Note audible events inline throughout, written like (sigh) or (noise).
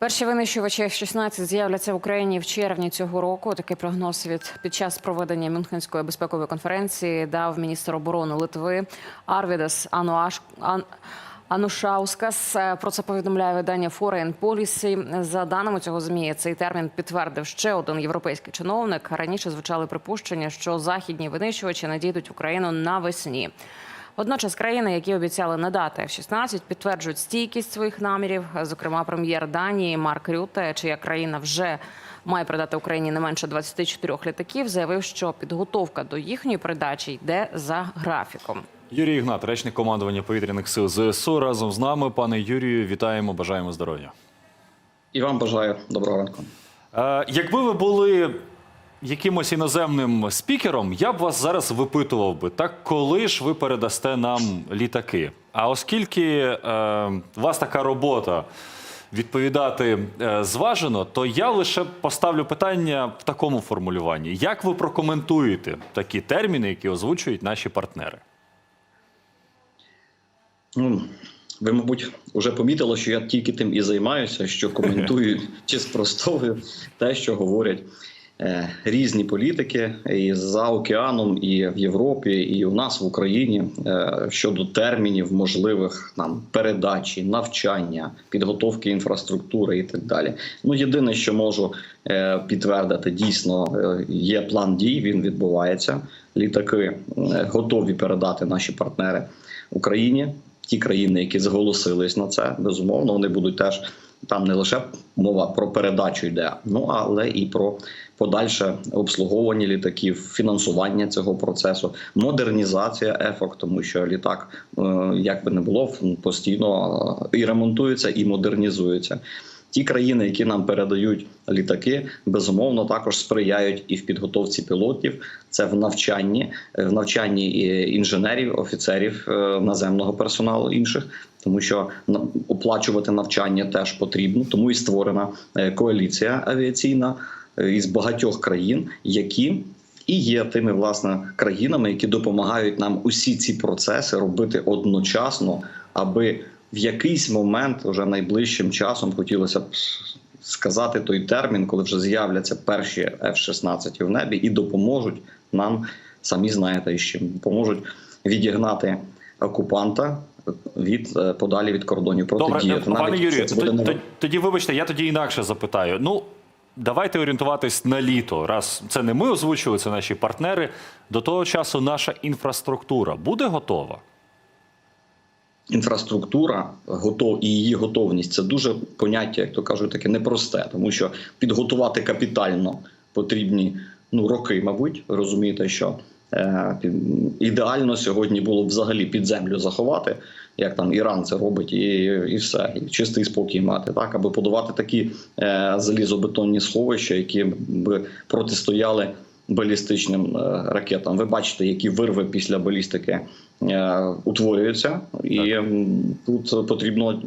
Перші винищувачі F-16 з'являться в Україні в червні цього року. Такий прогноз від під час проведення Мюнхенської безпекової конференції дав міністр оборони Литви Арвідас Ануаш. Ан... Анушаускас про це повідомляє видання Foreign Policy. За даними цього змі, цей термін підтвердив ще один європейський чиновник. Раніше звучали припущення, що західні винищувачі надійдуть в Україну навесні. Водночас країни, які обіцяли надати F-16, підтверджують стійкість своїх намірів. Зокрема, прем'єр Данії Марк Рюте, чия країна вже має передати Україні не менше 24 літаків, заявив, що підготовка до їхньої передачі йде за графіком. Юрій Ігнат, речник командування повітряних сил ЗСУ, разом з нами. Пане Юрію, вітаємо, бажаємо здоров'я. І вам бажаю доброго ранку. Е, якби ви були якимось іноземним спікером, я б вас зараз випитував би, так коли ж ви передасте нам літаки? А оскільки е, у вас така робота відповідати е, зважено, то я лише поставлю питання в такому формулюванні: як ви прокоментуєте такі терміни, які озвучують наші партнери? Ну, ви, мабуть, вже помітили, що я тільки тим і займаюся, що коментую (laughs) чи спростовую те, що говорять різні політики і за океаном, і в Європі, і у нас в Україні е, щодо термінів можливих нам передачі, навчання, підготовки інфраструктури і так далі. Ну, єдине, що можу е, підтвердити, дійсно е, є план дій. Він відбувається. Літаки е, готові передати наші партнери Україні ті країни, які зголосились на це, безумовно, вони будуть теж там не лише мова про передачу йде, ну але і про подальше обслуговування літаків, фінансування цього процесу, модернізація ефок, тому що літак, е, як би не було, постійно е, і ремонтується, і модернізується. Ті країни, які нам передають літаки, безумовно також сприяють і в підготовці пілотів. Це в навчанні, в навчанні інженерів, офіцерів е, наземного персоналу інших, тому що оплачувати навчання теж потрібно. Тому і створена е, коаліція авіаційна е, із багатьох країн, які і є тими власне країнами, які допомагають нам усі ці процеси робити одночасно, аби в якийсь момент, уже найближчим часом, хотілося б сказати той термін, коли вже з'являться перші F-16 в небі і допоможуть нам, самі знаєте, і з чим допоможуть відігнати окупанта від е, подалі від кордонів протидіяти. пане Юрію, якщо це буде т- тоді вибачте, я тоді інакше запитаю. Ну, давайте орієнтуватись на літо. Раз це не ми озвучили, це наші партнери. До того часу наша інфраструктура буде готова. Інфраструктура готов і її готовність. Це дуже поняття, як то кажуть, таке непросте, тому що підготувати капітально потрібні ну роки, мабуть, розумієте, що е, ідеально сьогодні було б взагалі під землю заховати, як там Іран це робить, і, і все, і чистий спокій мати, так? Аби подавати такі е, залізобетонні сховища, які б протистояли балістичним е, ракетам. Ви бачите, які вирви після балістики е, утворюються, і м, тут потрібно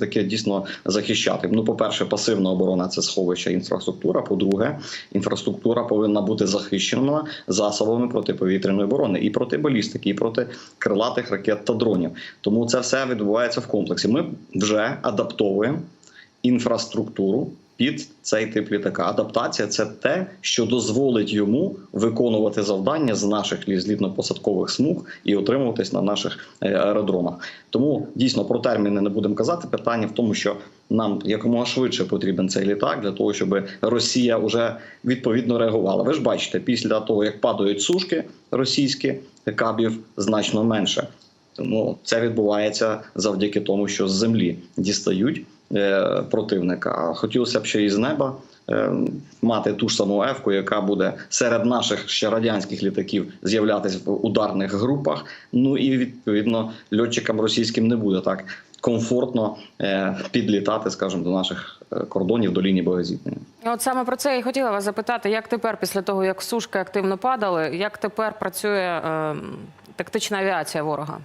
таке дійсно захищати. Ну, по-перше, пасивна оборона це сховище інфраструктура. По-друге, інфраструктура повинна бути захищена засобами протиповітряної оборони і проти балістики, і проти крилатих ракет та дронів. Тому це все відбувається в комплексі. Ми вже адаптовуємо інфраструктуру під цей тип літака. Адаптація це те, що дозволить йому виконувати завдання з наших лі- злітно-посадкових смуг і отримуватись на наших е, аеродромах. Тому дійсно про терміни не будемо казати. Питання в тому, що нам якомога швидше потрібен цей літак для того, щоб Росія вже відповідно реагувала. Ви ж бачите, після того як падають сушки російські кабів значно менше. Тому це відбувається завдяки тому, що з землі дістають противника. А хотілося б ще і з неба е, мати ту ж саму ефку, яка буде серед наших ще радянських літаків з'являтися в ударних групах. Ну і відповідно льотчикам російським не буде так комфортно е, підлітати, скажімо, до наших е, кордонів до лінії боєзіткнення. От саме про це і хотіла вас запитати, як тепер, після того як сушки активно падали, як тепер працює е, тактична авіація ворога?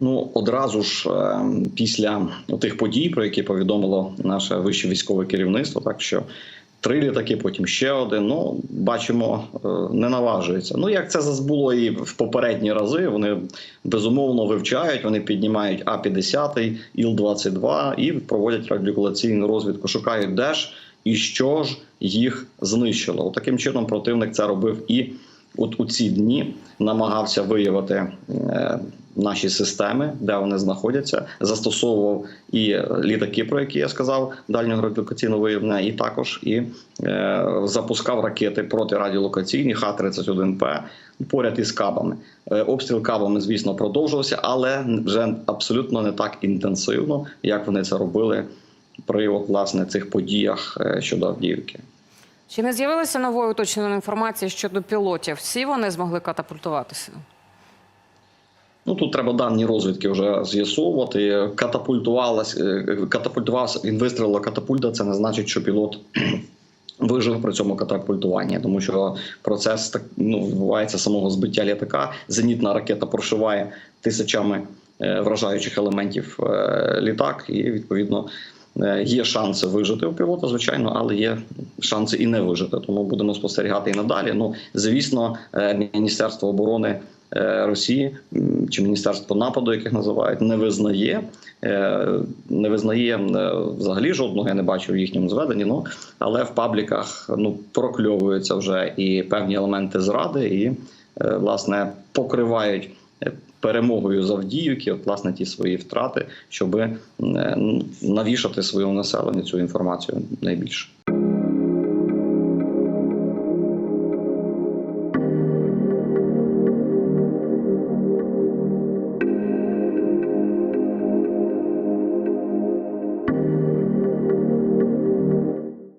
Ну одразу ж е, після тих подій, про які повідомило наше вище військове керівництво, так що три літаки, потім ще один. Ну, бачимо, е, не наважується. Ну, як це було і в попередні рази, вони безумовно вивчають, вони піднімають А-50, Іл-22 і проводять радіолокаційну розвідку, шукають де ж і що ж їх знищило. Таким чином противник це робив і от у ці дні намагався виявити е, наші системи, де вони знаходяться, застосовував і літаки, про які я сказав, дальнього радіолокаційного виявлення, і також і е, запускав ракети протирадіолокаційні Х-31П поряд із кабами. Е, обстріл кабами, звісно, продовжувався, але вже абсолютно не так інтенсивно, як вони це робили при власне цих подіях е, щодо Авдіївки. Чи не з'явилася нової уточненої інформації щодо пілотів? Всі вони змогли катапультуватися? Ну тут треба дані розвідки вже з'ясовувати. Катапультувалась, е, катапультувався, він вистрілила катапульта. Це не значить, що пілот (clears throat) вижив при цьому катапультуванні, тому що процес так ну відбувається самого збиття літака. Зенітна ракета прошиває тисячами е, вражаючих елементів е, літак, і відповідно. Е, Є шанси вижити у пілота, звичайно, але є шанси і не вижити. Тому будемо спостерігати і надалі. Ну, звісно, е, Міністерство оборони е, Росії чи Міністерство нападу, яких називають, не визнає, не визнає взагалі жодного. Я не бачив в їхньому зведенні. Ну але в пабліках ну прокльовуються вже і певні елементи зради, і власне покривають. Е, Перемогою завдіюки, от власне ті свої втрати, щоб навішати своєму населенню цю інформацію найбільше.